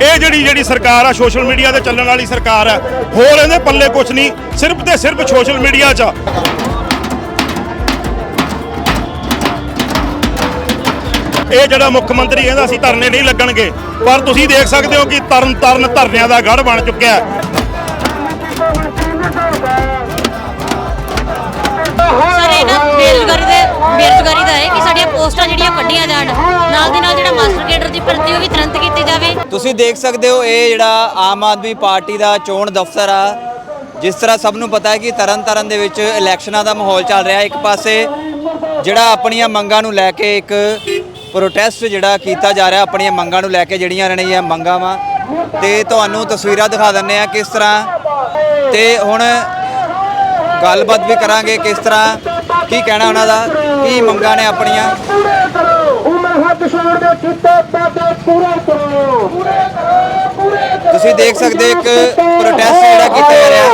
ਇਹ ਜਿਹੜੀ ਜਿਹੜੀ ਸਰਕਾਰ ਆ, ਸੋਸ਼ਲ ਮੀਡੀਆ ਤੇ ਚੱਲਣ ਵਾਲੀ ਸਰਕਾਰ ਆ, ਹੋਰ ਇਹਦੇ ਪੱਲੇ ਕੁਛ ਨਹੀਂ, ਸਿਰਫ ਤੇ ਸਿਰਫ ਸੋਸ਼ਲ ਮੀਡੀਆ 'ਚ ਇਹ ਜਿਹੜਾ ਮੁੱਖ ਮੰਤਰੀ ਕਹਿੰਦਾ ਅਸੀਂ ਧਰਨੇ ਨਹੀਂ ਲੱਗਣਗੇ, ਪਰ ਤੁਸੀਂ ਦੇਖ ਸਕਦੇ ਹੋ ਕਿ ਤਰਨ ਤਰਨ ਧਰਨਿਆਂ ਦਾ ਗੜ ਬਣ ਚੁੱਕਿਆ ਹੈ। ਸਰ, ਇਹ ਨਾ ਬੇਰੁਜ਼ਗਾਰੀ ਦੇ ਬੇਰੁਜ਼ਗਾਰੀ ਦਾ ਹੈ ਕਿ ਸਾਡੀਆਂ ਪੋਸਟਾਂ ਜਿਹੜੀਆਂ ਕੱਢੀਆਂ ਜਾਣ, ਨਾਲ ਦੀ ਨਾਲ ਜਿਹੜਾ ਮਾਸਟਰ ਕੇਡਰ ਦੀ ਭਰਤੀ, ਉਹ ਵੀ ਤੁਰੰਤ ਕੀਤੀ ਤੁਸੀਂ ਦੇਖ ਸਕਦੇ ਹੋ ਇਹ ਜਿਹੜਾ ਆਮ ਆਦਮੀ ਪਾਰਟੀ ਦਾ ਚੋਣ ਦਫ਼ਤਰ ਆ, ਜਿਸ ਤਰ੍ਹਾਂ ਸਭ ਨੂੰ ਪਤਾ ਹੈ ਕਿ ਤਰਨ ਤਾਰਨ ਦੇ ਵਿੱਚ ਇਲੈਕਸ਼ਨਾਂ ਦਾ ਮਾਹੌਲ ਚੱਲ ਰਿਹਾ ਇੱਕ ਪਾਸੇ, ਜਿਹੜਾ ਆਪਣੀਆਂ ਮੰਗਾਂ ਨੂੰ ਲੈ ਕੇ ਇੱਕ ਪ੍ਰੋਟੈਸਟ ਜਿਹੜਾ ਕੀਤਾ ਜਾ ਰਿਹਾ, ਆਪਣੀਆਂ ਮੰਗਾਂ ਨੂੰ ਲੈ ਕੇ ਜਿਹੜੀਆਂ ਇਹਨਾਂ ਦੀਆਂ ਮੰਗਾਂ ਵਾ। ਤੇ ਤੁਹਾਨੂੰ ਤਸਵੀਰਾਂ ਦਿਖਾ ਦਿੰਨੇ ਆ ਕਿਸ ਤਰ੍ਹਾਂ, ਤੇ ਹੁਣ ਗੱਲਬਾਤ ਵੀ ਕਰਾਂਗੇ ਕਿਸ ਤਰ੍ਹਾਂ, ਕੀ ਕਹਿਣਾ ਉਹਨਾਂ ਦਾ, ਕੀ ਮੰਗਾਂ ਨੇ ਆਪਣੀਆਂ। ਉਮਰ ਦੇ ਕੀਤਾ ਪਾਦੇ ਪੂਰਾ ਕਰੋ ਤੁਸੀਂ ਦੇਖ ਸਕਦੇ ਹੋ ਇੱਕ ਪ੍ਰੋਟੈਸਟ ਜਿਹੜਾ ਕੀਤਾ ਜਾ ਰਿਹਾ।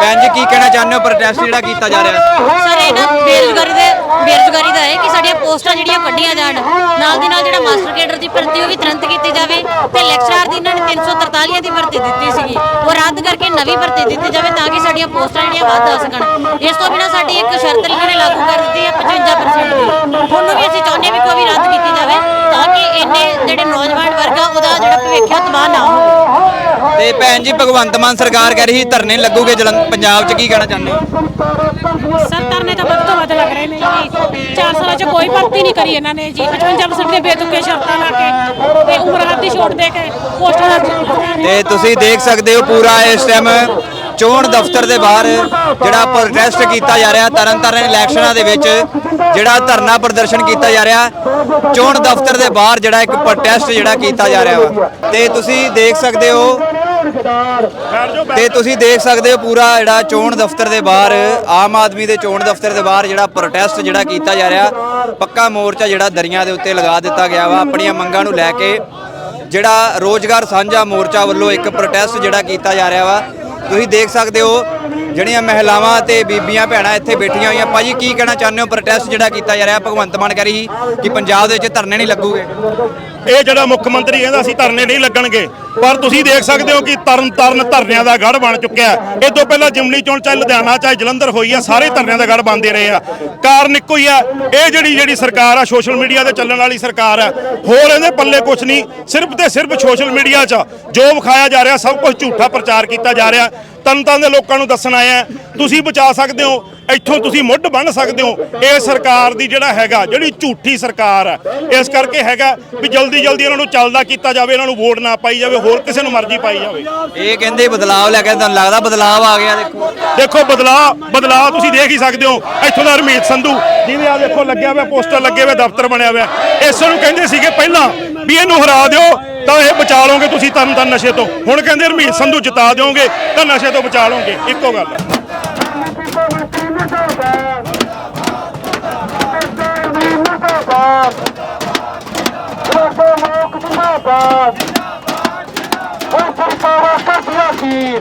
ਭੈਣ ਜੀ, ਕੀ ਕਹਿਣਾ ਚਾਹੁੰਦੇ ਹੋ? ਪ੍ਰੋਟੈਸਟ ਜਿਹੜਾ ਕੀਤਾ ਜਾ ਰਿਹਾ। ਸਰ, ਇਹ ਨਾ ਬੇਰੁਜ਼ਗਾਰੀ ਦੇ ਬੇਰੁਜ਼ਗਾਰੀ ਦਾ ਹੈ ਕਿ ਸਾਡੀਆਂ ਪੋਸਟਾਂ ਜਿਹੜੀਆਂ ਕੱਢੀਆਂ ਜਾਣ, ਨਾਲ ਦੀ ਨਾਲ ਜਿਹੜਾ ਮਾਸਟਰ ਕੇਡਰ ਦੀ ਭਰਤੀ, ਉਹ ਵੀ ਤੁਰੰਤ ਕੀਤੀ ਜਾਵੇ। ਤੇ ਲੈਕਚਰਰ ਦੀ ਇਹਨਾਂ ਨੇ 343 ਦੀ ਭਰਤੀ ਦਿੱਤੀ ਸੀਗੀ। ਉਹ ਰੱਦ ਕਰਕੇ ਨਵੀਂ ਭਰਤੀ ਦਿੱਤੀ ਜਾਵੇ ਤਾਂ ਕਿ ਸਾਡੀਆਂ ਪੋਸਟਾਂ ਜਿਹੜੀਆਂ ਵੱਧ ਆ ਸਕਣ। ਇਸ ਤੋਂ ਬਿਨਾਂ ਸਾਡੀ ਇੱਕ ਸ਼ਰਤ ਇਹਨਾਂ ਨੇ ਲਾਗੂ ਕਰ ਦਿੱਤੀ ਹੈ 55% ਦੀ। ਉਹਨੂੰ ਵੀ ਅਸੀਂ ਚਾਹੁੰਦੇ ਹਾਂ ਵੀ ਕੋਈ ਰੱਦ ਕੀਤੀ ਜਾਵੇ ਤਾਂ ਕਿ ਇੰਨੇ ਜਿਹੜੇ ਨੌਜਵਾਨ ਵਰਗ ਆ, ਉਹਦਾ ਜਿਹੜਾ ਭਵਿੱਖ ਤਬਾਹ ਨਾ ਹੋਵੇ। ਤੇ ਭੈਣ ਜੀ ਭਗਵੰਤ ਮਾਨ ਸਰਕਾਰ ਕਹਿ ਰਹੀ ਧਰਨੇ ਲੱਗੂਗੇ ਜਲੰਧਰ ਪੰਜਾਬ 'ਚ ਕੀ ਕਹਿਣਾ ਚਾਹੁੰਦੇ ਹੋ? ਸਰ ਧਰਨੇ ਤਾਂ ਵੱਧ ਤੋਂ ਵੱਧ ਲੱਗ ਰਹੇ ਨੇ ਜੀ। 4 ਸਾਲਾਂ 'ਚ ਕੋਈ ਭਰਤੀ ਨਹੀਂ ਕਰੀ ਇਹਨਾਂ ਨੇ ਜੀ। 55% ਦੇ ਬੇਤੁਕੇ ਸ਼ਰਤਾਂ ਲਾ ਕੇ ਤੇ ਉਮਰ ਹੱਦ ਦੀ ਛੋਟ ਦੇ ਕੇ ਪੋਸਟਾਂ ਦਾ ਤੇ ਤੁਸੀਂ ਦੇਖ ਸਕਦੇ ਹੋ ਪੂਰਾ ਇਸ ਟਾਈਮ ਚੋਣ ਦਫ਼ਤਰ ਦੇ ਬਾਹਰ ਜਿਹੜਾ ਪ੍ਰੋਟੈਸਟ ਕੀਤਾ ਜਾ ਰਿਹਾ ਤਰਨਤਾਰਨ ਇਲੈਕਸ਼ਨਾਂ ਦੇ ਵਿੱਚ ਜਿਹੜਾ ਧਰਨਾ ਪ੍ਰਦਰਸ਼ਨ ਕੀਤਾ ਜਾ ਰਿਹਾ ਚੋਣ ਦਫ਼ਤਰ ਦੇ ਬਾਹਰ ਜਿਹੜਾ ਇੱਕ ਪ੍ਰੋਟੈਸਟ ਜਿਹੜਾ ਕੀਤਾ ਜਾ ਰਿਹਾ ਵਾ। ਤੇ ਤੁਸੀਂ ਦੇਖ ਸਕਦੇ ਹੋ ਤੇ ਤੁਸੀਂ ਦੇਖ ਸਕਦੇ ਹੋ ਪੂਰਾ ਜਿਹੜਾ ਚੋਣ ਦਫ਼ਤਰ ਦੇ ਬਾਹਰ ਆਮ ਆਦਮੀ ਦੇ ਚੋਣ ਦਫ਼ਤਰ ਦੇ ਬਾਹਰ ਜਿਹੜਾ ਪ੍ਰੋਟੈਸਟ ਜਿਹੜਾ ਕੀਤਾ ਜਾ ਰਿਹਾ ਪੱਕਾ ਮੋਰਚਾ ਜਿਹੜਾ ਦਰੀਆਂ ਦੇ ਉੱਤੇ ਲਗਾ ਦਿੱਤਾ ਗਿਆ ਵਾ। ਆਪਣੀਆਂ ਮੰਗਾਂ ਨੂੰ ਲੈ ਕੇ ਜਿਹੜਾ ਰੋਜ਼ਗਾਰ ਸਾਂਝਾ ਮੋਰਚਾ ਵੱਲੋਂ ਇੱਕ ਪ੍ਰੋਟੈਸਟ ਜਿਹੜਾ ਕੀਤਾ ਜਾ ਰਿਹਾ ਵਾ। ਤੁਸੀਂ ਦੇਖ ਸਕਦੇ ਹੋ ਜਿਹੜੀਆਂ ਮਹਿਲਾਵਾਂ ਤੇ ਬੀਬੀਆਂ ਭੈਣਾਂ ਇੱਥੇ ਬੈਠੀਆਂ ਹੋਈਆਂ। ਭਾਜੀ ਕੀ ਕਹਿਣਾ ਚਾਹੁੰਦੇ ਹੋ? ਪ੍ਰੋਟੈਸਟ ਜਿਹੜਾ ਕੀਤਾ ਜਾ ਰਿਹਾ। ਭਗਵੰਤ ਮਾਨ ਕਹਿ ਰਹੀ ਕਿ ਪੰਜਾਬ ਦੇ ਵਿੱਚ ਧਰਨੇ ਨਹੀਂ ਲੱਗੂਗੇ। ਇਹ ਜਿਹੜਾ ਮੁੱਖ ਮੰਤਰੀ ਕਹਿੰਦਾ ਅਸੀਂ ਧਰਨੇ ਨਹੀਂ ਲੱਗਣਗੇ, ਪਰ ਤੁਸੀਂ ਦੇਖ ਸਕਦੇ ਹੋ ਕਿ ਤਰਨ ਤਰਨ ਧਰਨਿਆਂ ਦਾ ਗੜ ਬਣ ਚੁੱਕਿਆ ਹੈ। ਇਹ ਤੋਂ ਪਹਿਲਾਂ ਜਿਮਨੀ ਚੋਣ ਚਾਹੇ ਲੁਧਿਆਣਾ ਚਾਹੇ ਜਲੰਧਰ ਹੋਈ ਆ, ਸਾਰੇ ਧਰਨਿਆਂ ਦਾ ਗੜ ਬਣਦੇ ਰਹੇ ਆ। ਕਾਰਨ ਇੱਕੋ ਹੀ ਆ, ਇਹ ਜਿਹੜੀ ਜਿਹੜੀ ਸਰਕਾਰ ਆ, ਸੋਸ਼ਲ ਮੀਡੀਆ ਤੇ ਚੱਲਣ ਵਾਲੀ ਸਰਕਾਰ ਆ, ਹੋਰ ਇਹਦੇ ਪੱਲੇ ਕੁਛ ਨਹੀਂ, ਸਿਰਫ ਤੇ ਸਿਰਫ ਸੋਸ਼ਲ ਮੀਡੀਆ 'ਚ ਜੋ ਵਿਖਾਇਆ ਜਾ ਰਿਹਾ, ਸਭ ਕੁਝ ਝੂਠਾ ਪ੍ਰਚਾਰ ਕੀਤਾ ਜਾ ਰਿਹਾ। ਤਨ ਤਨ ਦੇ ਲੋਕਾਂ ਨੂੰ ਦੱਸਣ ਆਇਆ ਤੁਸੀਂ ਬਚਾ ਸਕਦੇ ਹੋ ਇੱਥੋਂ ਤੁਸੀਂ ਮੁੱਢ ਬੰਨ ਸਕਦੇ ਹੋ। ਇਹ ਸਰਕਾਰ ਦੀ ਜਿਹੜਾ ਹੈਗਾ ਜਿਹੜੀ ਝੂਠੀ ਸਰਕਾਰ ਹੈ ਇਸ ਕਰਕੇ ਹੈਗਾ ਵੀ ਜਲਦੀ ਜਲਦੀ ਇਹਨਾਂ ਨੂੰ ਚੱਲਦਾ ਕੀਤਾ ਜਾਵੇ ਇਹਨਾਂ ਨੂੰ ਵੋਟ ਨਾ ਪਾਈ ਜਾਵੇ ਹੋਰ ਕਿਸੇ ਨੂੰ ਮਰਜ਼ੀ ਪਾਈ ਜਾਵੇ। ਇਹ ਕਹਿੰਦੇ ਬਦਲਾਅ ਲੈ ਕੇ ਤੁਹਾਨੂੰ ਲੱਗਦਾ ਬਦਲਾਅ ਆ ਗਿਆ ਦੇਖੋ। ਦੇਖੋ ਬਦਲਾਅ ਬਦਲਾਅ ਤੁਸੀਂ ਦੇਖ ਹੀ ਸਕਦੇ ਹੋ। ਇੱਥੋਂ ਦਾ ਹਰਮੀਤ ਸੰਧੂ ਜਿਹਦੇ ਆ ਦੇਖੋ ਲੱਗਿਆ ਹੋਇਆ ਪੋਸਟਰ ਲੱਗੇ ਹੋਏ ਦਫ਼ਤਰ ਬਣਿਆ ਹੋਇਆ। ਇਸ ਨੂੰ ਕਹਿੰਦੇ ਸੀਗੇ ਪਹਿਲਾਂ ਵੀ ਇਹਨੂੰ ਹਰਾ ਦਿਓ ਤਾਂ ਇਹ ਬਚਾ ਲਓਗੇ ਤੁਸੀਂ ਤਰਨ ਤਰਨ ਨਸ਼ੇ ਤੋਂ। ਹੁਣ ਕਹਿੰਦੇ ਹਰਮੀਤ ਸੰਧੂ ਜਿਤਾ ਦਿਓਗੇ ਤਾਂ ਨਸ਼ੇ ਤੋਂ ਬਚਾ ਲਓਗੇ। ਇੱਕੋ ਗੱਲ ਹੈ ਲੋਕ ਜਿੰਦਾਬਾਦ ਉਹ ਸਰਕਾਰਾਂ ਕਰਦੀਆਂ ਸੀ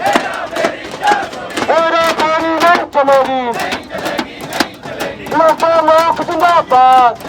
ਨਹੀਂ ਚਲੇਗੀ ਲੋਕਾਂ ਲੋਕ ਜਿੰਦਾਬਾਦ